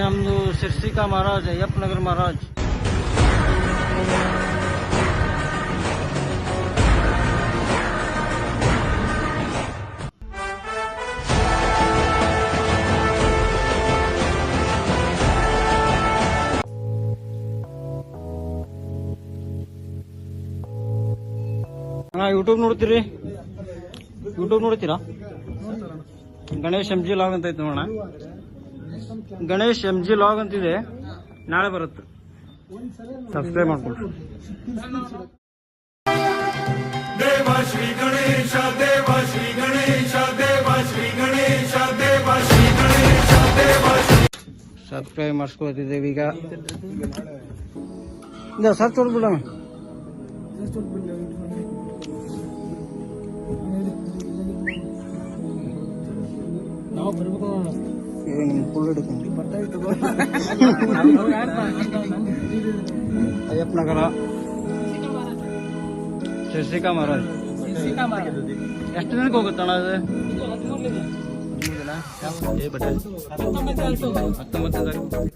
ನಮ್ದು ಶಿರ್ಸಿಕಾ ಮಹಾರಾಜ್ ಅಯ್ಯಪ್ಪ ನಗರ ಮಹಾರಾಜ್. ಅಣ್ಣ ಯೂಟ್ಯೂಬ್ ನೋಡ್ತೀರಿ? ಯೂಟ್ಯೂಬ್ ನೋಡ್ತೀರಾ? ಗಣೇಶ್ ಎಂಜಿ ಲಾಗ್ ಅಂತ ಐತೆ ನೋಡೋಣ ಗಣೇಶ್ ಎಂ ಜಿ ಲಾಗ್ ಅಂತಿದೆ. ನಾಳೆ ಬರುತ್ತೆ. ಸಬ್ಸ್ಕ್ರೈಬ್ ಮಾಡ್ಕೊಳ್ರಿ ದೇವ ಶ್ರೀ ಗಣೇಶ ದೇವ ಶ್ರೀ ಗಣೇಶ ದೇವ ಶ್ರೀ ಗಣೇಶ ದೇವ ಶ್ರೀ ಗಣೇಶ ದೇವ ಸಬ್ಸ್ಕ್ರೈಬ್ ಮಾಡಿಸ್ಕೊತಿದ್ದೇವೆ ಈಗ. ಇಲ್ಲ ಸರ್ಚ್ ಹೊಡ್ಬಿಡ ನಾವು ಬರ್ಬೇಕು ನಿಮ್ ಫುಲ್ ಹಿಡ್ಕೊಂಡು. ಅಯ್ಯಪ್ಪ ನಗರ ಶಶಿಕಾ ಮಹಾರಾಜ್. ಎಷ್ಟು ದಿನಕ್ಕೆ ಹೋಗುತ್ತಣ್ಣ ಅದು?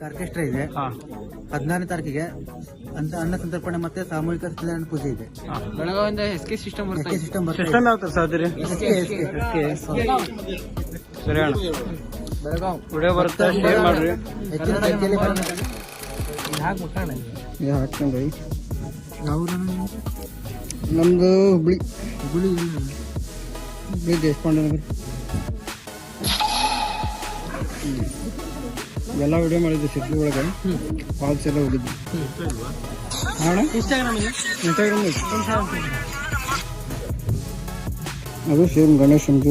ಆರ್ಕೆಸ್ಟ್ರಾ ಇದೆ. ಹಾ. ಹದಿನಾರನೇ ತಾರೀಕಿಗೆ ಅಂತ ಅನ್ನ ಸಂತರ್ಪಣೆ ಮತ್ತೆ ಸಾಮೂಹಿಕ ಸತ್ಯನಾರಾಯಣ ಪೂಜೆ ಇದೆ. S K system S K system ಯಾವ. ಸರಿ ಅಣ್ಣ. ಬೆಳಗಾವ್ ವಿಡಿಯೋ ಬರುತ್ತೆ ಶೇರ್ ಮಾಡ್ರಿ? ಹೆಚ್ಚಿನ ಸಂಖ್ಯೆಯಲ್ಲಿ ಬರ್ಬೇಕು. ಇದು? ಹಾಕ್ಕೊಂಡ್ರಿ. ಯಾವ ಊರು ಅಣ್ಣ ನೀವು? ನಮ್ದು ಹುಬ್ಳಿ. ಹುಬ್ಳಿ. ಹುಬ್ಳಿ ದೇಶಪಾಂಡೆ ನಗರ ಎಲ್ಲ ವಿಡಿಯೋ ಮಾಡಿದ್ದು ಸಿಟ್ಲಿ ಒಳಗೆ. ಫಾಲ್ಸ್ ಎಲ್ಲ ಹೋಗಿದ್ವಿ. ಅದು ಇನ್ಸ್ಟಾಗ್ರಾಮ್ ಅದು ಸೇಮ್ ಗಣೇಶ್ ಎಂಜಿ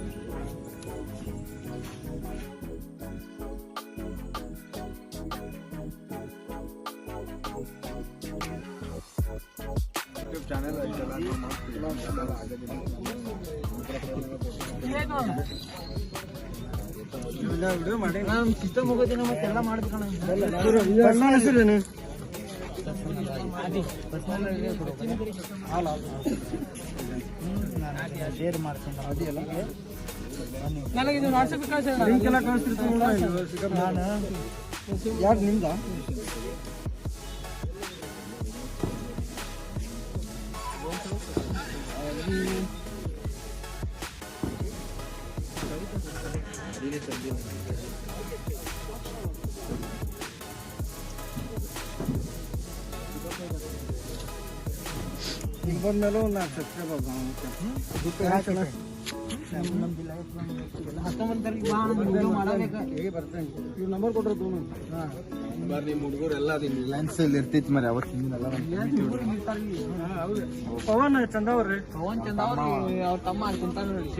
ನಾನು ಸಿಸ್ಟಮ್ ಹೋಗೋದಿನ ಮತ್ತೆ ಎಲ್ಲ ಮಾಡ್ಬೇಕಣ್ಣ ಶೇರ್ ಮಾಡ್ತೀನಿ ಅದೆಲ್ಲ ನನಗೆ ಇದು ವಾಟ್ಸಪ್ ನಾನು ಯಾರು ನಿಮ್ದ? ಈಗ ಬಂದ್ಮೇಲೆ ಒಂದು ನಾಲ್ಕು ಸಬ್ಸ್ಕ್ರೈಬ್ ಆಗ ಹತ್ತೊಂಬತ್ತು ತಾರೀಕು ಬಾ ಅಣ್ಣ, video ಮಾಡಬೇಕು. ಇವ್ ನಂಬರ್ ಕೊಟ್ರೆ ತೊಗೊಂಡು ರಿಲಯನ್ಸ್ ಅಲ್ಲಿ ಇರ್ತೈತಿ ಮರಿ ಅವತ್ತಿನ ಪವನ್ ಚಂದವ್ರಿ ಪವನ್ ಚಂದ ಅವ್ರ ತಮ್ಮ. ಅಲ್ಲಿ ಕುಂತಾನ ನೋಡಿ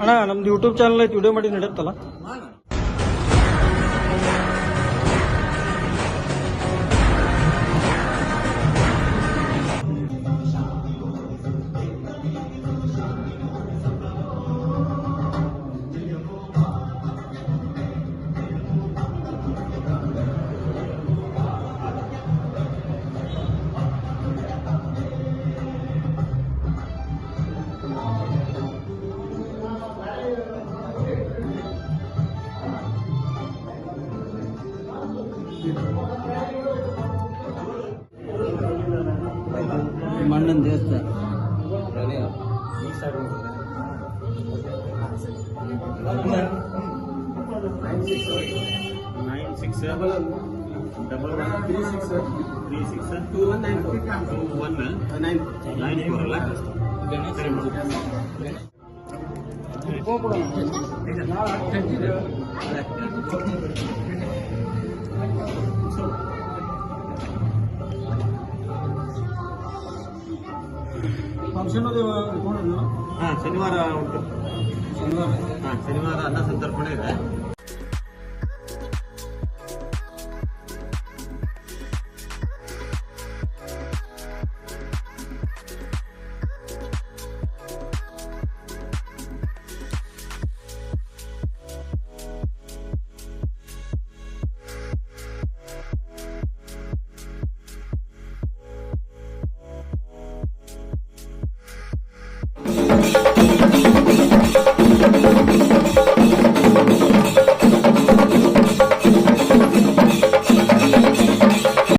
ಅಣ್ಣ ನಮ್ದು ಯೂಟ್ಯೂಬ್ ಚಾನಲ್ ಐತಿ ವಿಡಿಯೋ ಮಾಡಿ ನಡೆಯುತ್ತಲ್ಲ? ನನ್ನ ದೇವಸ್ಥಾನ nine six double one three six three six two one nine two one nine nine four ಅಲ್ಲ ಹೋಗ್ಬಿಡೋಣ ಫಂಕ್ಷನ್ ಹಾಂ ಶನಿವಾರ ಉಂಟು. ಶನಿವಾರ. ಹಾಂ ಶನಿವಾರ ಅನ್ನ ಸಂತರ್ಪಣೆ ಇದೆ.